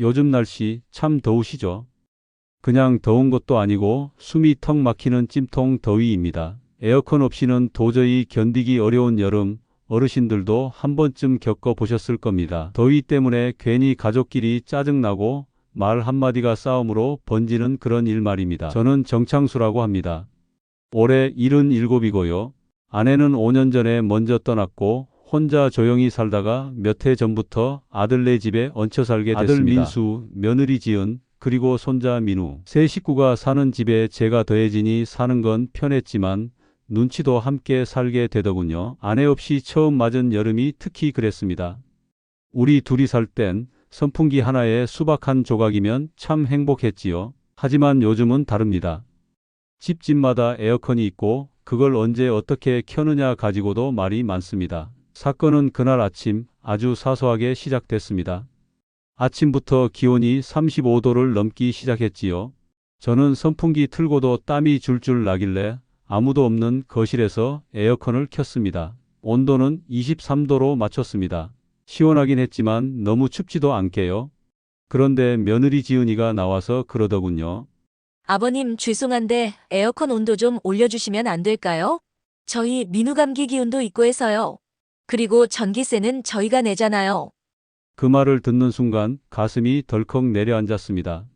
요즘 날씨 참 더우시죠? 그냥 더운 것도 아니고 숨이 턱 막히는 찜통 더위입니다. 에어컨 없이는 도저히 견디기 어려운 여름 어르신들도 한 번쯤 겪어보셨을 겁니다. 더위 때문에 괜히 가족끼리 짜증나고 말 한마디가 싸움으로 번지는 그런 일 말입니다. 저는 정창수라고 합니다. 올해 77이고요. 아내는 5년 전에 먼저 떠났고 혼자 조용히 살다가 몇 해 전부터 아들네 집에 얹혀 살게 됐습니다. 아들 민수, 며느리 지은, 그리고 손자 민우. 세 식구가 사는 집에 제가 더해지니 사는 건 편했지만 눈치도 함께 살게 되더군요. 아내 없이 처음 맞은 여름이 특히 그랬습니다. 우리 둘이 살 땐 선풍기 하나에 수박 한 조각이면 참 행복했지요. 하지만 요즘은 다릅니다. 집집마다 에어컨이 있고 그걸 언제 어떻게 켜느냐 가지고도 말이 많습니다. 사건은 그날 아침 아주 사소하게 시작됐습니다. 아침부터 기온이 35도를 넘기 시작했지요. 저는 선풍기 틀고도 땀이 줄줄 나길래 아무도 없는 거실에서 에어컨을 켰습니다. 온도는 23도로 맞췄습니다. 시원하긴 했지만 너무 춥지도 않게요. 그런데 며느리 지은이가 나와서 그러더군요. 아버님 죄송한데 에어컨 온도 좀 올려주시면 안 될까요? 저희 민우 감기 기운도 있고 해서요. 그리고 전기세는 저희가 내잖아요. 그 말을 듣는 순간 가슴이 덜컥 내려앉았습니다.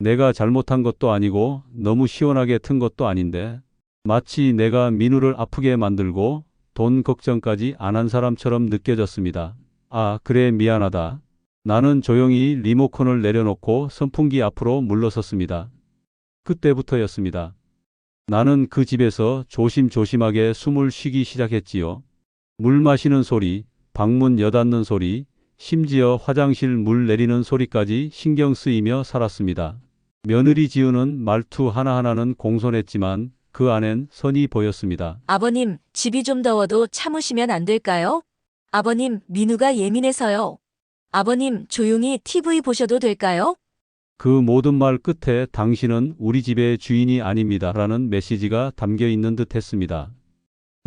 내가 잘못한 것도 아니고 너무 시원하게 튼 것도 아닌데 마치 내가 민우를 아프게 만들고 돈 걱정까지 안 한 사람처럼 느껴졌습니다. 아, 그래 미안하다. 나는 조용히 리모컨을 내려놓고 선풍기 앞으로 물러섰습니다. 그때부터였습니다. 나는 그 집에서 조심조심하게 숨을 쉬기 시작했지요. 물 마시는 소리, 방문 여닫는 소리, 심지어 화장실 물 내리는 소리까지 신경 쓰이며 살았습니다. 며느리 지우는 말투 하나하나는 공손했지만 그 안엔 선이 보였습니다. 아버님, 집이 좀 더워도 참으시면 안 될까요? 아버님, 민우가 예민해서요. 아버님, 조용히 TV 보셔도 될까요? 그 모든 말 끝에 당신은 우리 집의 주인이 아닙니다. 라는 메시지가 담겨 있는 듯 했습니다.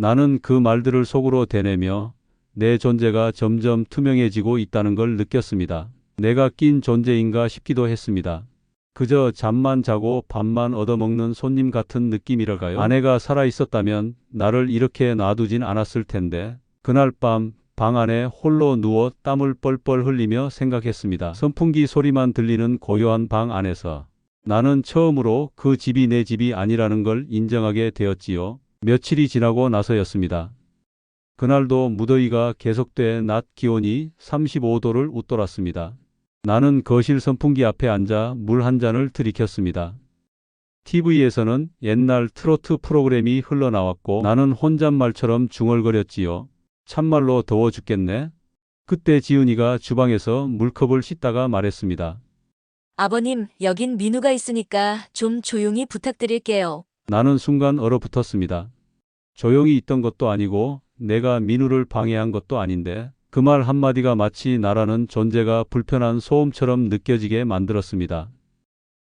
나는 그 말들을 속으로 대내며 내 존재가 점점 투명해지고 있다는 걸 느꼈습니다. 내가 낀 존재인가 싶기도 했습니다. 그저 잠만 자고 밥만 얻어먹는 손님 같은 느낌이랄까요? 아내가 살아 있었다면 나를 이렇게 놔두진 않았을 텐데 그날 밤 방 안에 홀로 누워 땀을 뻘뻘 흘리며 생각했습니다. 선풍기 소리만 들리는 고요한 방 안에서 나는 처음으로 그 집이 내 집이 아니라는 걸 인정하게 되었지요. 며칠이 지나고 나서였습니다. 그날도 무더위가 계속돼 낮 기온이 35도를 웃돌았습니다. 나는 거실 선풍기 앞에 앉아 물 한 잔을 들이켰습니다. TV에서는 옛날 트로트 프로그램이 흘러나왔고 나는 혼잣말처럼 중얼거렸지요. 참말로 더워 죽겠네. 그때 지은이가 주방에서 물컵을 씻다가 말했습니다. 아버님, 여긴 민우가 있으니까 좀 조용히 부탁드릴게요. 나는 순간 얼어붙었습니다. 조용히 있던 것도 아니고 내가 민우를 방해한 것도 아닌데 그 말 한마디가 마치 나라는 존재가 불편한 소음처럼 느껴지게 만들었습니다.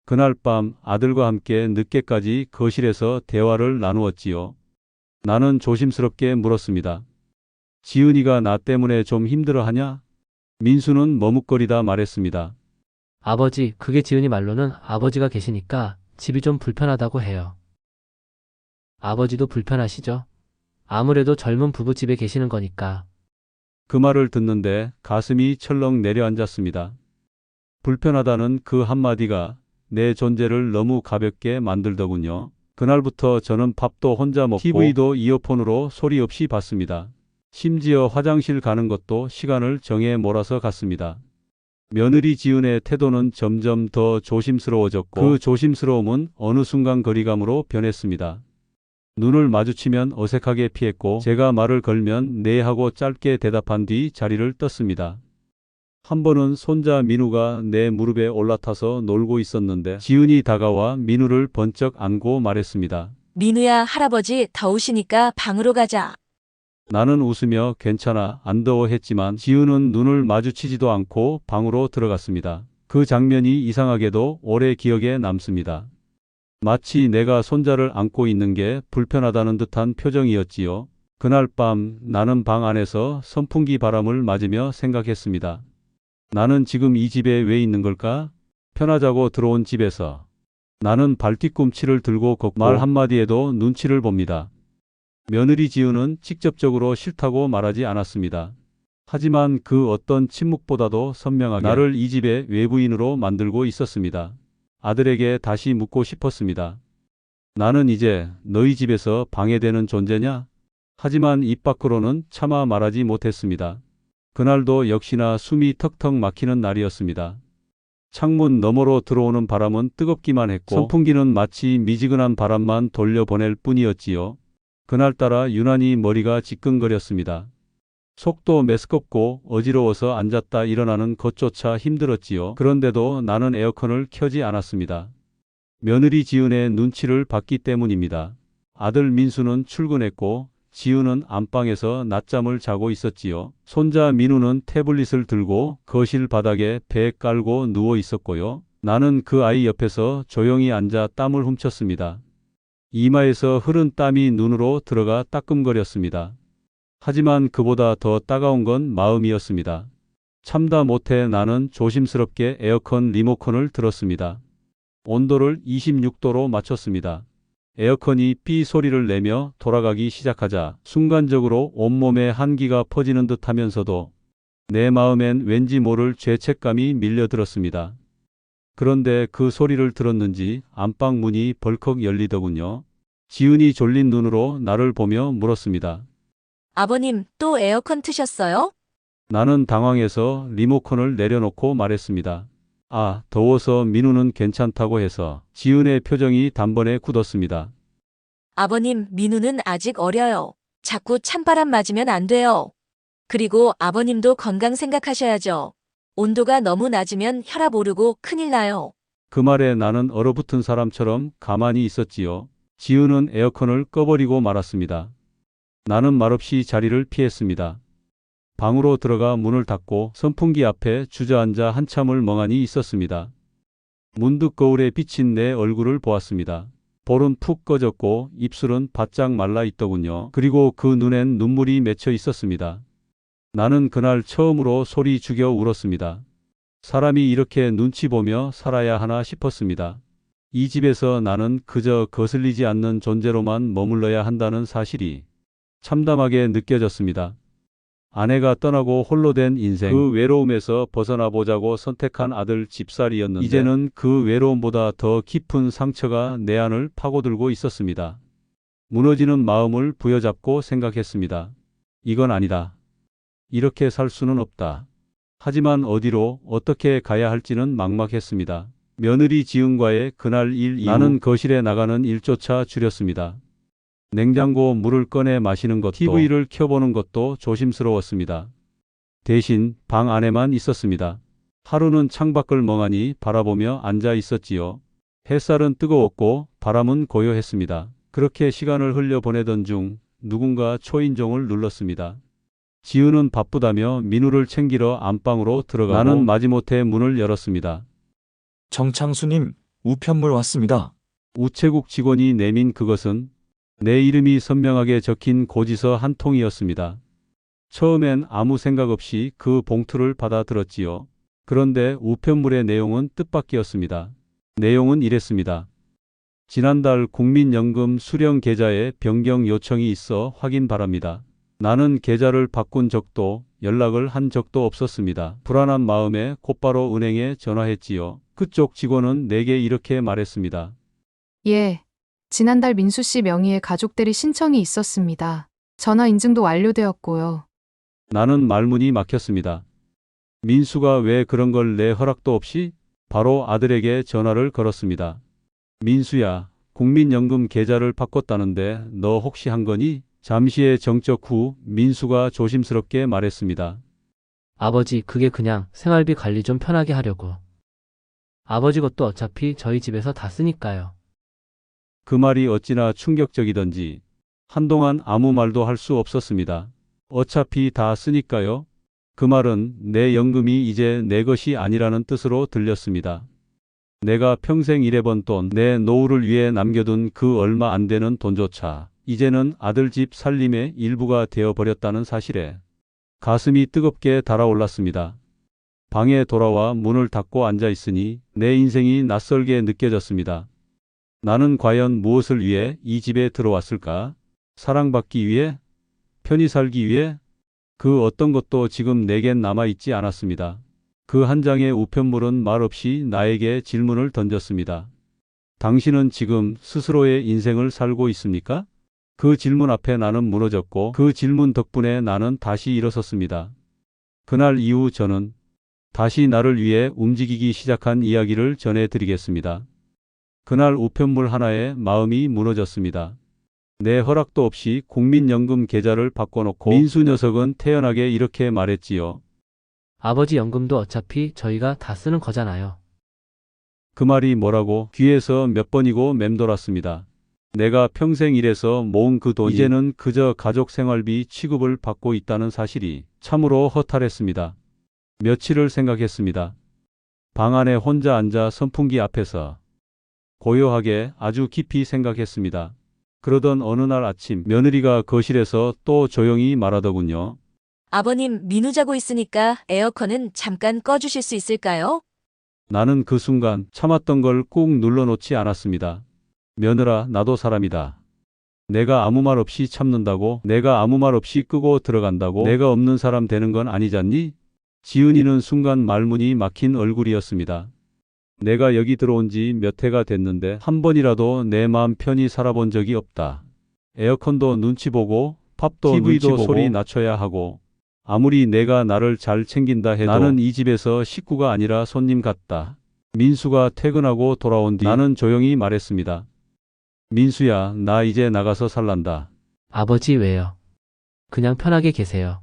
그날 밤 아들과 함께 늦게까지 거실에서 대화를 나누었지요. 나는 조심스럽게 물었습니다. 지은이가 나 때문에 좀 힘들어하냐? 민수는 머뭇거리다 말했습니다. 아버지, 그게 지은이 말로는 아버지가 계시니까 집이 좀 불편하다고 해요. 아버지도 불편하시죠? 아무래도 젊은 부부 집에 계시는 거니까. 그 말을 듣는데 가슴이 철렁 내려앉았습니다. 불편하다는 그 한마디가 내 존재를 너무 가볍게 만들더군요. 그날부터 저는 밥도 혼자 먹고 TV도 이어폰으로 소리 없이 봤습니다. 심지어 화장실 가는 것도 시간을 정해 몰아서 갔습니다. 며느리 지은의 태도는 점점 더 조심스러워졌고 그 조심스러움은 어느 순간 거리감으로 변했습니다. 눈을 마주치면 어색하게 피했고 제가 말을 걸면 네 하고 짧게 대답한 뒤 자리를 떴습니다. 한 번은 손자 민우가 내 무릎에 올라타서 놀고 있었는데 지은이 다가와 민우를 번쩍 안고 말했습니다. 민우야, 할아버지 더우시니까 방으로 가자. 나는 웃으며 괜찮아 안 더워 했지만 지은은 눈을 마주치지도 않고 방으로 들어갔습니다. 그 장면이 이상하게도 오래 기억에 남습니다. 마치 내가 손자를 안고 있는 게 불편하다는 듯한 표정이었지요. 그날 밤 나는 방 안에서 선풍기 바람을 맞으며 생각했습니다. 나는 지금 이 집에 왜 있는 걸까? 편하자고 들어온 집에서. 나는 발뒤꿈치를 들고 걷고 말 한마디에도 눈치를 봅니다. 며느리 지우는 직접적으로 싫다고 말하지 않았습니다. 하지만 그 어떤 침묵보다도 선명하게 나를 이 집의 외부인으로 만들고 있었습니다. 아들에게 다시 묻고 싶었습니다. 나는 이제 너희 집에서 방해되는 존재냐? 하지만 입 밖으로는 차마 말하지 못했습니다. 그날도 역시나 숨이 턱턱 막히는 날이었습니다. 창문 너머로 들어오는 바람은 뜨겁기만 했고 선풍기는 마치 미지근한 바람만 돌려보낼 뿐이었지요. 그날따라 유난히 머리가 지끈거렸습니다. 속도 메스껍고 어지러워서 앉았다 일어나는 것조차 힘들었지요. 그런데도 나는 에어컨을 켜지 않았습니다. 며느리 지은의 눈치를 봤기 때문입니다. 아들 민수는 출근했고 지우는 안방에서 낮잠을 자고 있었지요. 손자 민우는 태블릿을 들고 거실 바닥에 배 깔고 누워 있었고요. 나는 그 아이 옆에서 조용히 앉아 땀을 훔쳤습니다. 이마에서 흐른 땀이 눈으로 들어가 따끔거렸습니다. 하지만 그보다 더 따가운 건 마음이었습니다. 참다 못해 나는 조심스럽게 에어컨 리모컨을 들었습니다. 온도를 26도로 맞췄습니다. 에어컨이 삐 소리를 내며 돌아가기 시작하자 순간적으로 온몸에 한기가 퍼지는 듯 하면서도 내 마음엔 왠지 모를 죄책감이 밀려들었습니다. 그런데 그 소리를 들었는지 안방 문이 벌컥 열리더군요. 지은이 졸린 눈으로 나를 보며 물었습니다. 아버님, 또 에어컨 트셨어요? 나는 당황해서 리모컨을 내려놓고 말했습니다. 아, 더워서 민우는 괜찮다고 해서 지은의 표정이 단번에 굳었습니다. 아버님, 민우는 아직 어려요. 자꾸 찬바람 맞으면 안 돼요. 그리고 아버님도 건강 생각하셔야죠. 온도가 너무 낮으면 혈압 오르고 큰일 나요. 그 말에 나는 얼어붙은 사람처럼 가만히 있었지요. 지은은 에어컨을 꺼버리고 말았습니다. 나는 말없이 자리를 피했습니다. 방으로 들어가 문을 닫고 선풍기 앞에 주저앉아 한참을 멍하니 있었습니다. 문득 거울에 비친 내 얼굴을 보았습니다. 볼은 푹 꺼졌고 입술은 바짝 말라 있더군요. 그리고 그 눈엔 눈물이 맺혀 있었습니다. 나는 그날 처음으로 소리 죽여 울었습니다. 사람이 이렇게 눈치 보며 살아야 하나 싶었습니다. 이 집에서 나는 그저 거슬리지 않는 존재로만 머물러야 한다는 사실이 참담하게 느껴졌습니다. 아내가 떠나고 홀로 된 인생, 그 외로움에서 벗어나 보자고 선택한 아들 집살이였는데, 이제는 그 외로움보다 더 깊은 상처가 내 안을 파고들고 있었습니다. 무너지는 마음을 부여잡고 생각했습니다. 이건 아니다. 이렇게 살 수는 없다. 하지만 어디로 어떻게 가야 할지는 막막했습니다. 며느리 지은과의 그날 일 이후 나는 거실에 나가는 일조차 줄였습니다. 냉장고 물을 꺼내 마시는 것도 TV를 켜보는 것도 조심스러웠습니다. 대신 방 안에만 있었습니다. 하루는 창밖을 멍하니 바라보며 앉아 있었지요. 햇살은 뜨거웠고 바람은 고요했습니다. 그렇게 시간을 흘려보내던 중 누군가 초인종을 눌렀습니다. 지우는 바쁘다며 민우를 챙기러 안방으로 들어가고 나는 마지못해 문을 열었습니다. 정창수님, 우편물 왔습니다. 우체국 직원이 내민 그것은 내 이름이 선명하게 적힌 고지서 한 통이었습니다. 처음엔 아무 생각 없이 그 봉투를 받아 들었지요. 그런데 우편물의 내용은 뜻밖이었습니다. 내용은 이랬습니다. 지난달 국민연금 수령 계좌에 변경 요청이 있어 확인 바랍니다. 나는 계좌를 바꾼 적도 연락을 한 적도 없었습니다. 불안한 마음에 곧바로 은행에 전화했지요. 그쪽 직원은 내게 이렇게 말했습니다. 예. 지난달 민수 씨 명의의 가족들이 신청이 있었습니다. 전화 인증도 완료되었고요. 나는 말문이 막혔습니다. 민수가 왜 그런 걸 내 허락도 없이 바로 아들에게 전화를 걸었습니다. 민수야, 국민연금 계좌를 바꿨다는데 너 혹시 한 거니? 잠시의 정적 후 민수가 조심스럽게 말했습니다. 아버지, 그게 그냥 생활비 관리 좀 편하게 하려고. 아버지 것도 어차피 저희 집에서 다 쓰니까요. 그 말이 어찌나 충격적이던지 한동안 아무 말도 할 수 없었습니다. 어차피 다 쓰니까요. 그 말은 내 연금이 이제 내 것이 아니라는 뜻으로 들렸습니다. 내가 평생 일해본 돈, 내 노후를 위해 남겨둔 그 얼마 안 되는 돈조차 이제는 아들 집 살림의 일부가 되어버렸다는 사실에 가슴이 뜨겁게 달아올랐습니다. 방에 돌아와 문을 닫고 앉아 있으니 내 인생이 낯설게 느껴졌습니다. 나는 과연 무엇을 위해 이 집에 들어왔을까? 사랑받기 위해? 편히 살기 위해? 그 어떤 것도 지금 내겐 남아있지 않았습니다. 그 한 장의 우편물은 말없이 나에게 질문을 던졌습니다. 당신은 지금 스스로의 인생을 살고 있습니까? 그 질문 앞에 나는 무너졌고 그 질문 덕분에 나는 다시 일어섰습니다. 그날 이후 저는 다시 나를 위해 움직이기 시작한 이야기를 전해드리겠습니다. 그날 우편물 하나에 마음이 무너졌습니다. 내 허락도 없이 국민연금 계좌를 바꿔놓고 민수 녀석은 태연하게 이렇게 말했지요. 아버지 연금도 어차피 저희가 다 쓰는 거잖아요. 그 말이 뭐라고 귀에서 몇 번이고 맴돌았습니다. 내가 평생 일해서 모은 그 돈이 이제는 그저 가족 생활비 취급을 받고 있다는 사실이 참으로 허탈했습니다. 며칠을 생각했습니다. 방 안에 혼자 앉아 선풍기 앞에서 고요하게 아주 깊이 생각했습니다. 그러던 어느 날 아침 며느리가 거실에서 또 조용히 말하더군요. 아버님, 민우 자고 있으니까 에어컨은 잠깐 꺼주실 수 있을까요? 나는 그 순간 참았던 걸 꾹 눌러놓지 않았습니다. 며느라, 나도 사람이다. 내가 아무 말 없이 참는다고, 내가 아무 말 없이 끄고 들어간다고, 내가 없는 사람 되는 건 아니잖니? 지은이는 순간 말문이 막힌 얼굴이었습니다. 내가 여기 들어온 지 몇 해가 됐는데 한 번이라도 내 마음 편히 살아본 적이 없다. 에어컨도 눈치 보고 팝도 TV도 소리 낮춰야 하고 아무리 내가 나를 잘 챙긴다 해도 나는 이 집에서 식구가 아니라 손님 같다. 민수가 퇴근하고 돌아온 뒤 나는 조용히 말했습니다. 민수야, 나 이제 나가서 살란다. 아버지 왜요? 그냥 편하게 계세요.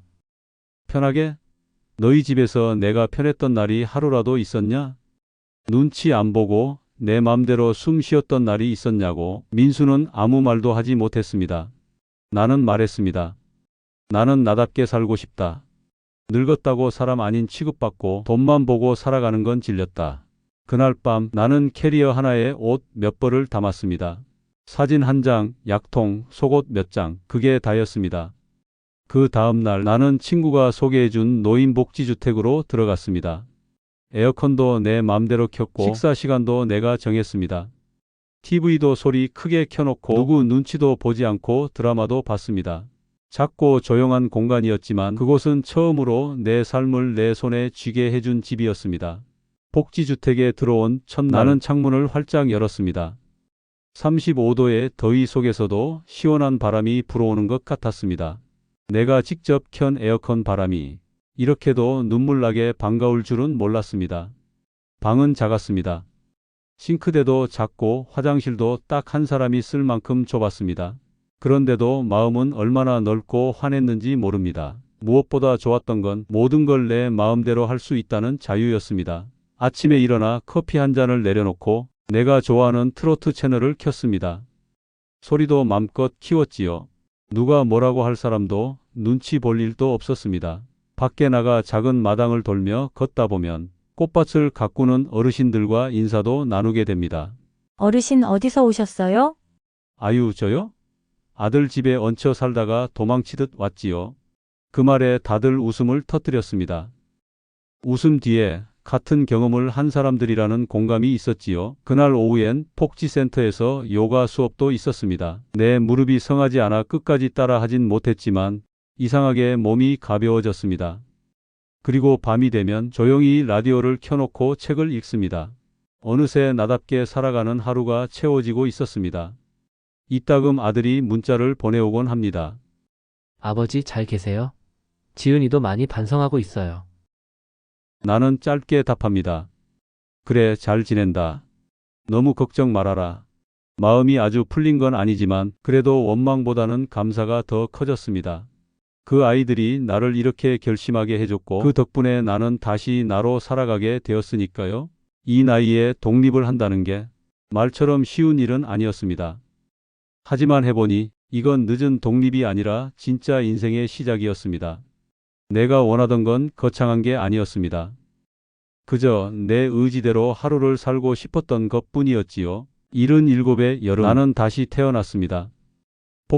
편하게? 너희 집에서 내가 편했던 날이 하루라도 있었냐? 눈치 안 보고 내 맘대로 숨 쉬었던 날이 있었냐고 민수는 아무 말도 하지 못했습니다. 나는 말했습니다. 나는 나답게 살고 싶다. 늙었다고 사람 아닌 취급받고 돈만 보고 살아가는 건 질렸다. 그날 밤 나는 캐리어 하나에 옷 몇 벌을 담았습니다. 사진 한 장, 약통, 속옷 몇 장, 그게 다였습니다. 그 다음 날 나는 친구가 소개해준 노인복지주택으로 들어갔습니다. 에어컨도 내 맘대로 켰고 식사 시간도 내가 정했습니다. TV도 소리 크게 켜놓고 누구 눈치도 보지 않고 드라마도 봤습니다. 작고 조용한 공간이었지만 그곳은 처음으로 내 삶을 내 손에 쥐게 해준 집이었습니다. 복지주택에 들어온 첫날 나는 창문을 활짝 열었습니다. 35도의 더위 속에서도 시원한 바람이 불어오는 것 같았습니다. 내가 직접 켠 에어컨 바람이 이렇게도 눈물나게 반가울 줄은 몰랐습니다. 방은 작았습니다. 싱크대도 작고 화장실도 딱 한 사람이 쓸 만큼 좁았습니다. 그런데도 마음은 얼마나 넓고 환했는지 모릅니다. 무엇보다 좋았던 건 모든 걸 내 마음대로 할 수 있다는 자유였습니다. 아침에 일어나 커피 한 잔을 내려놓고 내가 좋아하는 트로트 채널을 켰습니다. 소리도 맘껏 키웠지요. 누가 뭐라고 할 사람도 눈치 볼 일도 없었습니다. 밖에 나가 작은 마당을 돌며 걷다 보면 꽃밭을 가꾸는 어르신들과 인사도 나누게 됩니다. 어르신 어디서 오셨어요? 아유, 저요? 아들 집에 얹혀 살다가 도망치듯 왔지요. 그 말에 다들 웃음을 터뜨렸습니다. 웃음 뒤에 같은 경험을 한 사람들이라는 공감이 있었지요. 그날 오후엔 복지센터에서 요가 수업도 있었습니다. 내 무릎이 성하지 않아 끝까지 따라 하진 못했지만 이상하게 몸이 가벼워졌습니다. 그리고 밤이 되면 조용히 라디오를 켜놓고 책을 읽습니다. 어느새 나답게 살아가는 하루가 채워지고 있었습니다. 이따금 아들이 문자를 보내오곤 합니다. 아버지 잘 계세요? 지은이도 많이 반성하고 있어요. 나는 짧게 답합니다. 그래, 잘 지낸다. 너무 걱정 말아라. 마음이 아주 풀린 건 아니지만 그래도 원망보다는 감사가 더 커졌습니다. 그 아이들이 나를 이렇게 결심하게 해줬고 그 덕분에 나는 다시 나로 살아가게 되었으니까요. 이 나이에 독립을 한다는 게 말처럼 쉬운 일은 아니었습니다. 하지만 해보니 이건 늦은 독립이 아니라 진짜 인생의 시작이었습니다. 내가 원하던 건 거창한 게 아니었습니다. 그저 내 의지대로 하루를 살고 싶었던 것 뿐이었지요. 77의 여름 나는 다시 태어났습니다.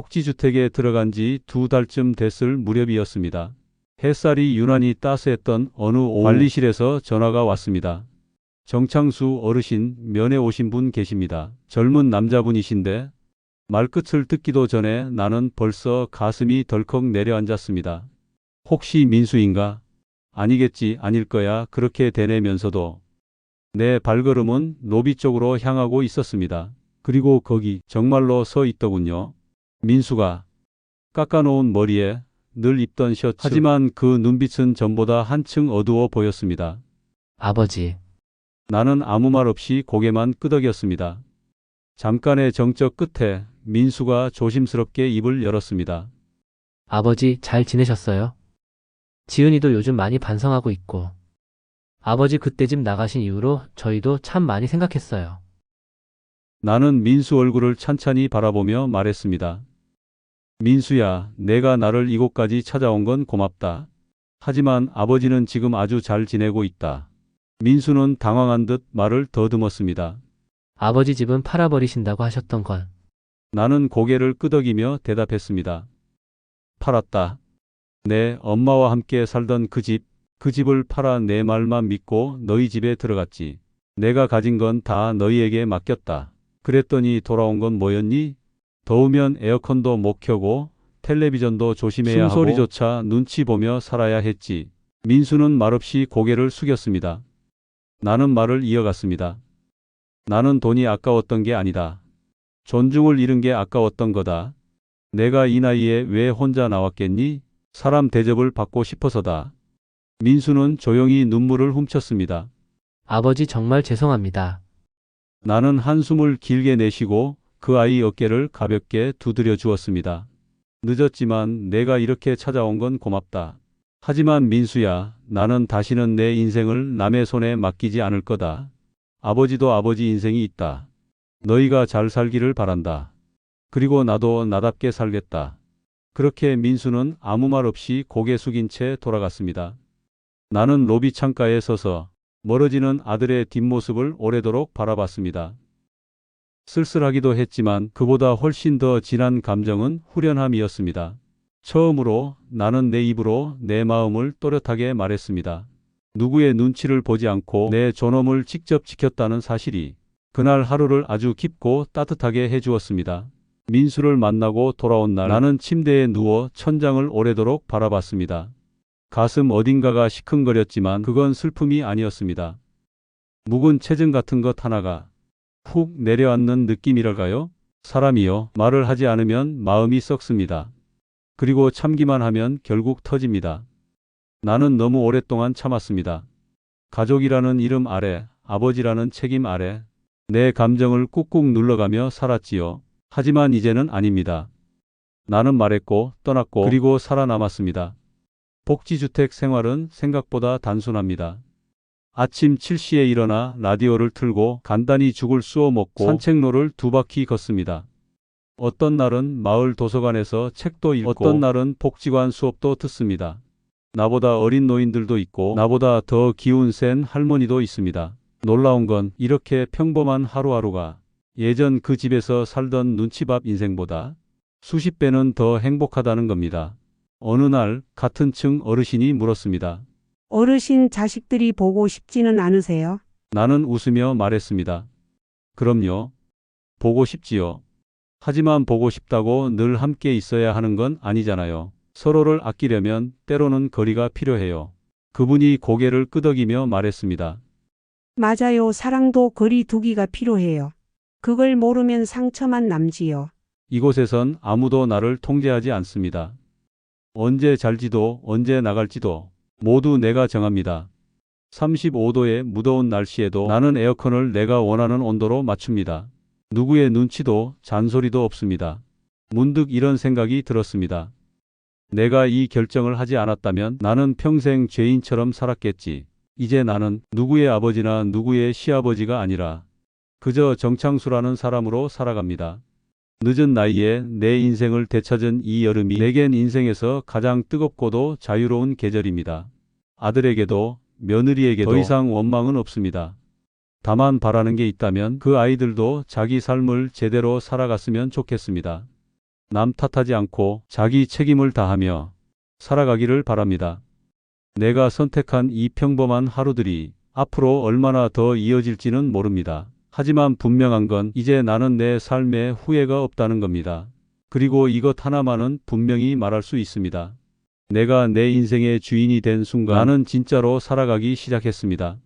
복지주택에 들어간 지 두 달쯤 됐을 무렵이었습니다. 햇살이 유난히 따스했던 어느 오후 관리실에서 전화가 왔습니다. 정창수 어르신 면회 오신 분 계십니다. 젊은 남자분이신데 말끝을 듣기도 전에 나는 벌써 가슴이 덜컥 내려앉았습니다. 혹시 민수인가? 아니겠지 아닐 거야 그렇게 되뇌면서도 내 발걸음은 노비 쪽으로 향하고 있었습니다. 그리고 거기 정말로 서 있더군요. 민수가 깎아놓은 머리에 늘 입던 셔츠. 하지만 그 눈빛은 전보다 한층 어두워 보였습니다. 아버지, 나는 아무 말 없이 고개만 끄덕였습니다. 잠깐의 정적 끝에 민수가 조심스럽게 입을 열었습니다. 아버지 잘 지내셨어요? 지은이도 요즘 많이 반성하고 있고. 아버지 그때 집 나가신 이후로 저희도 참 많이 생각했어요. 나는 민수 얼굴을 찬찬히 바라보며 말했습니다. 민수야, 내가 나를 이곳까지 찾아온 건 고맙다. 하지만 아버지는 지금 아주 잘 지내고 있다. 민수는 당황한 듯 말을 더듬었습니다. 아버지 집은 팔아버리신다고 하셨던 건 나는 고개를 끄덕이며 대답했습니다. 팔았다. 내 엄마와 함께 살던 그 집, 그 집을 팔아 내 말만 믿고 너희 집에 들어갔지. 내가 가진 건 다 너희에게 맡겼다. 그랬더니 돌아온 건 뭐였니? 더우면 에어컨도 못 켜고 텔레비전도 조심해야 하고 숨소리조차 눈치 보며 살아야 했지. 민수는 말없이 고개를 숙였습니다. 나는 말을 이어갔습니다. 나는 돈이 아까웠던 게 아니다. 존중을 잃은 게 아까웠던 거다. 내가 이 나이에 왜 혼자 나왔겠니? 사람 대접을 받고 싶어서다. 민수는 조용히 눈물을 훔쳤습니다. 아버지 정말 죄송합니다. 나는 한숨을 길게 내쉬고 그 아이 어깨를 가볍게 두드려 주었습니다. 늦었지만 내가 이렇게 찾아온 건 고맙다. 하지만 민수야, 나는 다시는 내 인생을 남의 손에 맡기지 않을 거다. 아버지도 아버지 인생이 있다. 너희가 잘 살기를 바란다. 그리고 나도 나답게 살겠다. 그렇게 민수는 아무 말 없이 고개 숙인 채 돌아갔습니다. 나는 로비 창가에 서서 멀어지는 아들의 뒷모습을 오래도록 바라봤습니다. 쓸쓸하기도 했지만 그보다 훨씬 더 진한 감정은 후련함이었습니다. 처음으로 나는 내 입으로 내 마음을 또렷하게 말했습니다. 누구의 눈치를 보지 않고 내 존엄을 직접 지켰다는 사실이 그날 하루를 아주 깊고 따뜻하게 해주었습니다. 민수를 만나고 돌아온 날 나는 침대에 누워 천장을 오래도록 바라봤습니다. 가슴 어딘가가 시큰거렸지만 그건 슬픔이 아니었습니다. 묵은 체증 같은 것 하나가 훅 내려앉는 느낌이랄까요? 사람이요. 말을 하지 않으면 마음이 썩습니다. 그리고 참기만 하면 결국 터집니다. 나는 너무 오랫동안 참았습니다. 가족이라는 이름 아래, 아버지라는 책임 아래, 내 감정을 꾹꾹 눌러가며 살았지요. 하지만 이제는 아닙니다. 나는 말했고, 떠났고, 그리고 살아남았습니다. 복지주택 생활은 생각보다 단순합니다. 아침 7시에 일어나 라디오를 틀고 간단히 죽을 쑤어 먹고 산책로를 두 바퀴 걷습니다. 어떤 날은 마을 도서관에서 책도 읽고 어떤 날은 복지관 수업도 듣습니다. 나보다 어린 노인들도 있고 나보다 더 기운 센 할머니도 있습니다. 놀라운 건 이렇게 평범한 하루하루가 예전 그 집에서 살던 눈치밥 인생보다 수십 배는 더 행복하다는 겁니다. 어느 날 같은 층 어르신이 물었습니다. 어르신 자식들이 보고 싶지는 않으세요? 나는 웃으며 말했습니다. 그럼요. 보고 싶지요. 하지만 보고 싶다고 늘 함께 있어야 하는 건 아니잖아요. 서로를 아끼려면 때로는 거리가 필요해요. 그분이 고개를 끄덕이며 말했습니다. 맞아요. 사랑도 거리 두기가 필요해요. 그걸 모르면 상처만 남지요. 이곳에선 아무도 나를 통제하지 않습니다. 언제 잘지도 언제 나갈지도 모두 내가 정합니다. 35도의 무더운 날씨에도 나는 에어컨을 내가 원하는 온도로 맞춥니다. 누구의 눈치도 잔소리도 없습니다. 문득 이런 생각이 들었습니다. 내가 이 결정을 하지 않았다면 나는 평생 죄인처럼 살았겠지. 이제 나는 누구의 아버지나 누구의 시아버지가 아니라 그저 정창수라는 사람으로 살아갑니다. 늦은 나이에 내 인생을 되찾은 이 여름이 내겐 인생에서 가장 뜨겁고도 자유로운 계절입니다. 아들에게도 며느리에게도 더 이상 원망은 없습니다. 다만 바라는 게 있다면 그 아이들도 자기 삶을 제대로 살아갔으면 좋겠습니다. 남 탓하지 않고 자기 책임을 다하며 살아가기를 바랍니다. 내가 선택한 이 평범한 하루들이 앞으로 얼마나 더 이어질지는 모릅니다. 하지만 분명한 건 이제 나는 내 삶에 후회가 없다는 겁니다. 그리고 이것 하나만은 분명히 말할 수 있습니다. 내가 내 인생의 주인이 된 순간 나는 진짜로 살아가기 시작했습니다.